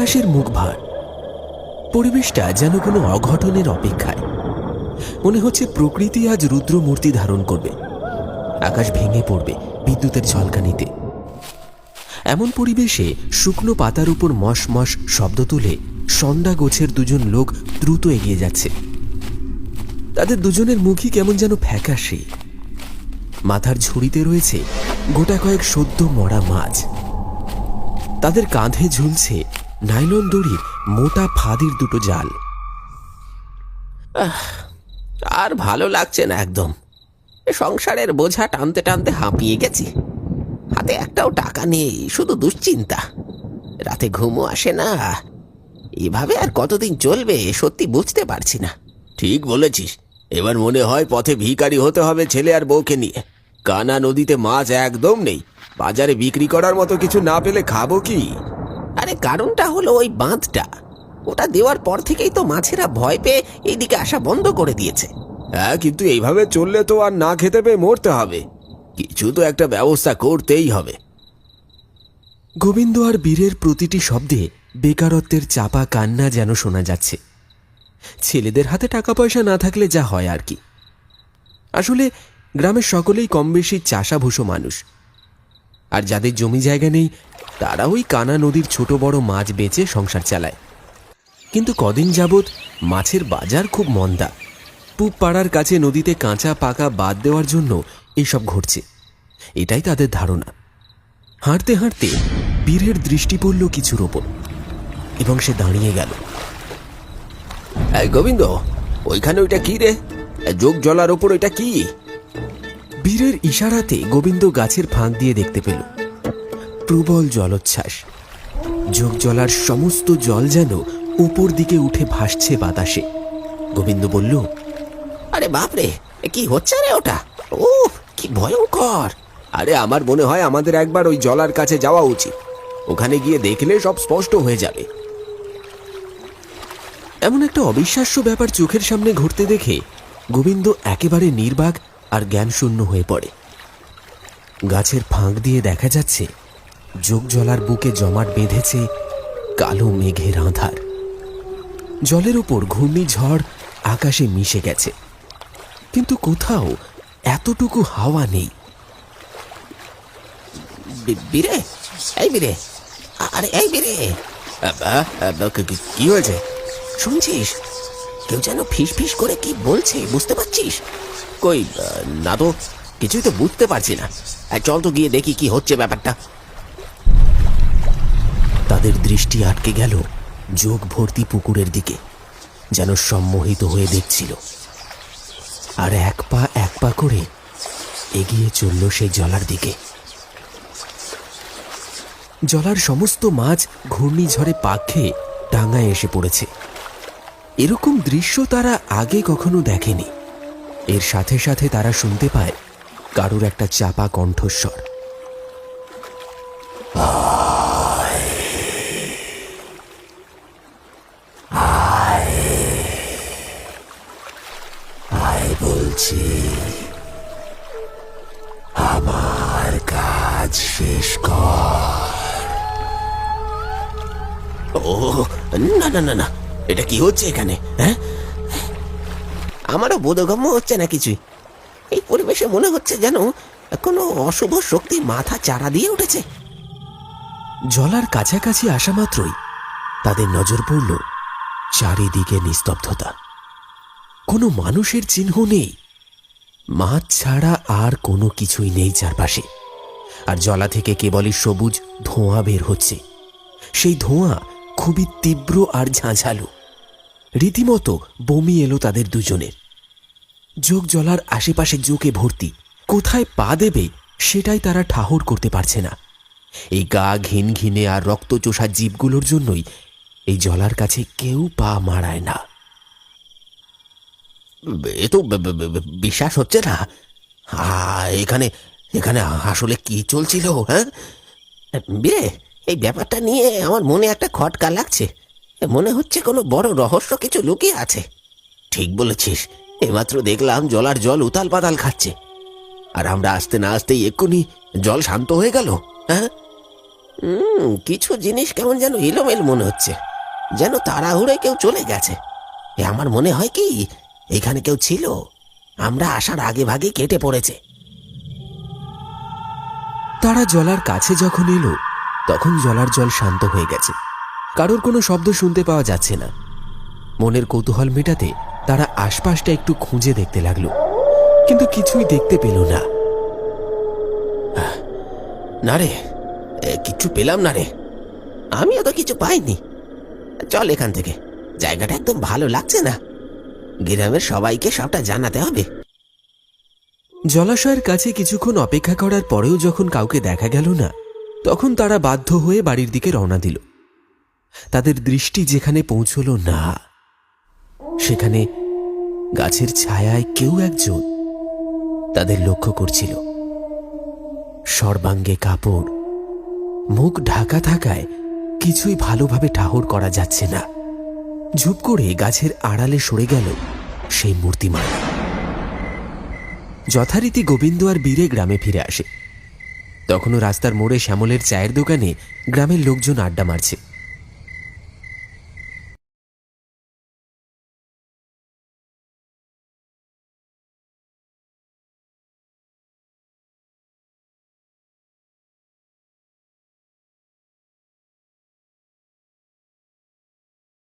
আকাশের মুখ ভার। পরিবেশটা যেন কোনো অঘটনের অপেক্ষায়। মনে হচ্ছে প্রকৃতি আজ রুদ্র মূর্তি ধারণ করবে। আকাশ ভেঙে পড়বে বিদ্যুতের ঝলকানিতে। এমন পরিবেশে শুকনো পাতার উপর মশ মশ শব্দ তুলে সন্ধ্যা গোছের দুজন লোক দ্রুত এগিয়ে যাচ্ছে। তাদের দুজনের মুখই কেমন যেন ফ্যাকাশে। মাথার ঝুড়িতে রয়েছে গোটা কয়েক সদ্য মরা মাছ। তাদের কাঁধে ঝুলছে নাইলন দড়ির মোটা ফাদির দুটো জাল। আর ভালো লাগছে না একদম। এ সংসারের বোঝা টানতে টানতে হাঁপিয়ে গেছি। হাতে একটাও টাকা নেই শুধু দুশ্চিন্তা। রাতে ঘুমও আসে না। এভাবে আর কতদিন চলবে সত্যি বুঝতে পারছি না। ঠিক বলেছিস। এবার মনে হয় পথে ভিখারি হতে হবে ছেলে আর বউকে নিয়ে। কানা নদীতে মাছ একদম নেই। বাজারে বিক্রি করার মতো কিছু না পেলে খাব কি? আরে কারণটা হলো ওই বাঁধটা। ওটা দেওয়ার পর থেকেই তো মাছেরা ভয় পেয়ে এইদিকে আসা বন্ধ করে দিয়েছে। হ্যাঁ কিন্তু এইভাবে চললে তো আর না খেতে পেয়ে মরতে হবে। কিছু তো একটা ব্যবস্থা করতেই হবে। গোবিন্দ আর বীরের প্রতিটি শব্দে বেকারত্বের চাপা কান্না যেন শোনা যাচ্ছে। ছেলেদের হাতে টাকা পয়সা না থাকলে যা হয় আর কি। আসলে গ্রামের সকলেই কম বেশি চাষাভুষো মানুষ। আর যাদের জমি জায়গা নেই তারা ওই কানা নদীর ছোট বড় মাছ বেচে সংসার চালায়। কিন্তু কদিন যাবৎ মাছের বাজার খুব মন্দা। পুব পাড়ার কাছে নদীতে কাঁচা পাকা বাদ দেওয়ার জন্য এসব ঘটছে। এটাই তাদের ধারণা। হাঁটতে হাঁটতে বীরের দৃষ্টি পড়ল কিছুর ওপর এবং সে দাঁড়িয়ে গেল। গোবিন্দ ওইখানে ওইটা কি রে? যোগ জলার ওপর ওইটা কি? বীরের ইশারাতে গোবিন্দ গাছের ফাঁক দিয়ে দেখতে পেল। প্রবল জলোচ্ছ্বাস। যোগ জলার সমস্ত জল যেন উপর দিকে উঠে ভাসছে বাতাসে। গোবিন্দ বলল, আরে বাপরে, কি হচ্ছে রে ওটা? ও কি ভয়ঙ্কর। আরে আমার মনে হয় আমাদের একবার ওই জলার কাছে যাওয়া উচিত। ওখানে গিয়ে দেখলে সব স্পষ্ট হয়ে যাবে। এমন একটা অবিশ্বাস্য ব্যাপার চোখের সামনে ঘটতে দেখে গোবিন্দ একেবারে নির্বাক আর জ্ঞানশূন্য হয়ে পড়ে। গাছের ফাঁক দিয়ে দেখা যাচ্ছে যোগ জলার বুকে জমাট বেঁধেছে কালো মেঘের আঁধার। জলের ওপর ঘূর্ণিঝড় আকাশে মিশে গেছে। কিন্তু কোথাও এতটুকু হাওয়া নেই। বীরে, এই বীরে, আরে এই বীরে। কি- হয়েছে? শুনছিস? কেউ যেন ফিস ফিস করে কি বলছে, বুঝতে পারছিস? কই না তো কিছুই তো বুঝতে পারছি না। চল তো গিয়ে দেখি কি হচ্ছে ব্যাপারটা। তাদের দৃষ্টি আটকে গেল যোগ ভর্তি পুকুরের দিকে, যেন সম্মোহিত হয়ে দেখছিল। আর এক পা এক পা করে এগিয়ে চলল সেই জলার দিকে। জলার সমস্ত মাছ ঘূর্ণিঝড়ে পাক খেয়ে ডাঙায় এসে পড়েছে। এরকম দৃশ্য তারা আগে কখনো দেখেনি। এর সাথে সাথে তারা শুনতে পায় কারুর একটা চাপা কণ্ঠস্বর। শেষ কর। ও, না না না না, এটা কি হচ্ছে এখানে হ্যাঁ? আমারও বোধগম্য হচ্ছে না কিছুই। এই পরিবেশে মনে হচ্ছে যেন কোনো অশুভ শক্তি মাথা চারা দিয়ে উঠেছে। জলার কাছাকাছি আসা মাত্রই তাদের নজর পড়ল চারিদিকে নিস্তব্ধতা। কোনো মানুষের চিহ্ন নেই। মাছ ছাড়া আর কোনো কিছুই নেই চারপাশে। আর জলা থেকে কেবলই সবুজ ধোঁয়া বের হচ্ছে। সেই ধোঁয়া খুবই তীব্র আর ঝাঁঝালো। রীতিমতো বমি এলো তাদের দুজনের। যোগ জলার আশেপাশে জোকে ভর্তি, কোথায় পা দেবে সেটাই তারা ঠাহর করতে পারছে না। এই গা ঘিন ঘিনে আর রক্তচোষা জীবগুলোর জন্যই এই জলার কাছে কেউ পা মারায় না। এ তো বিশ্বাস হচ্ছে না। এখানে এখানে আসলে কি চলছিল হ্যাঁ? বিয়ে এই ব্যাপারটা নিয়ে আমার মনে একটা খটকা লাগছে। মনে হচ্ছে কোনো বড় রহস্য কিছু লুকিয়ে আছে। ঠিক বলেছিস, এমাত্র দেখলাম জলার জল উতাল পাতাল খাচ্ছে। আর আমরা আসতে না আসতেই এক্ষুনি জল শান্ত হয়ে গেল হ্যাঁ? কিছু জিনিস কেমন যেন এলোমেল মনে হচ্ছে, যেন তাড়াহুড়ে কেউ চলে গেছে। আমার মনে হয় কি, এখানে কেউ ছিল। আমরা আসার আগে ভাগে কেটে পড়েছে। তারা জলার কাছে যখন এলো তখন জলার জল শান্ত হয়ে গেছে। কারোর কোনো শব্দ শুনতে পাওয়া যাচ্ছে না। মনের কৌতূহল মেটাতে তারা আশপাশটা একটু খুঁজে দেখতে লাগল। কিন্তু কিছুই দেখতে পেল না। না রে এ, কিচ্ছু পেলাম না রে। আমিও তো কিছু পাইনি। চল এখান থেকে। জায়গাটা একদম ভালো লাগছে না। গ্রামের সবাইকে সবটা জানাতে হবে। জলাশয়ের কাছে কিছুক্ষণ অপেক্ষা করার পরেও যখন কাউকে দেখা গেল না, তখন তারা বাধ্য হয়ে বাড়ির দিকে রওনা দিল। তাদের দৃষ্টি যেখানে পৌঁছল না, সেখানে গাছের ছায়ায় কেউ একজন তাদের লক্ষ্য করছিল। সর্বাঙ্গে কাপড়, মুখ ঢাকা থাকায় কিছুই ভালোভাবে ঠাহর করা যাচ্ছে না। ঝুপ করে গাছের আড়ালে সরে গেল সেই মূর্তিমান যথারীতি গোবিন্দ আর বীরে গ্রামে ফিরে আসে। তখনও রাস্তার মোড়ে শ্যামলের চায়ের দোকানে গ্রামের লোকজন আড্ডা মারছে।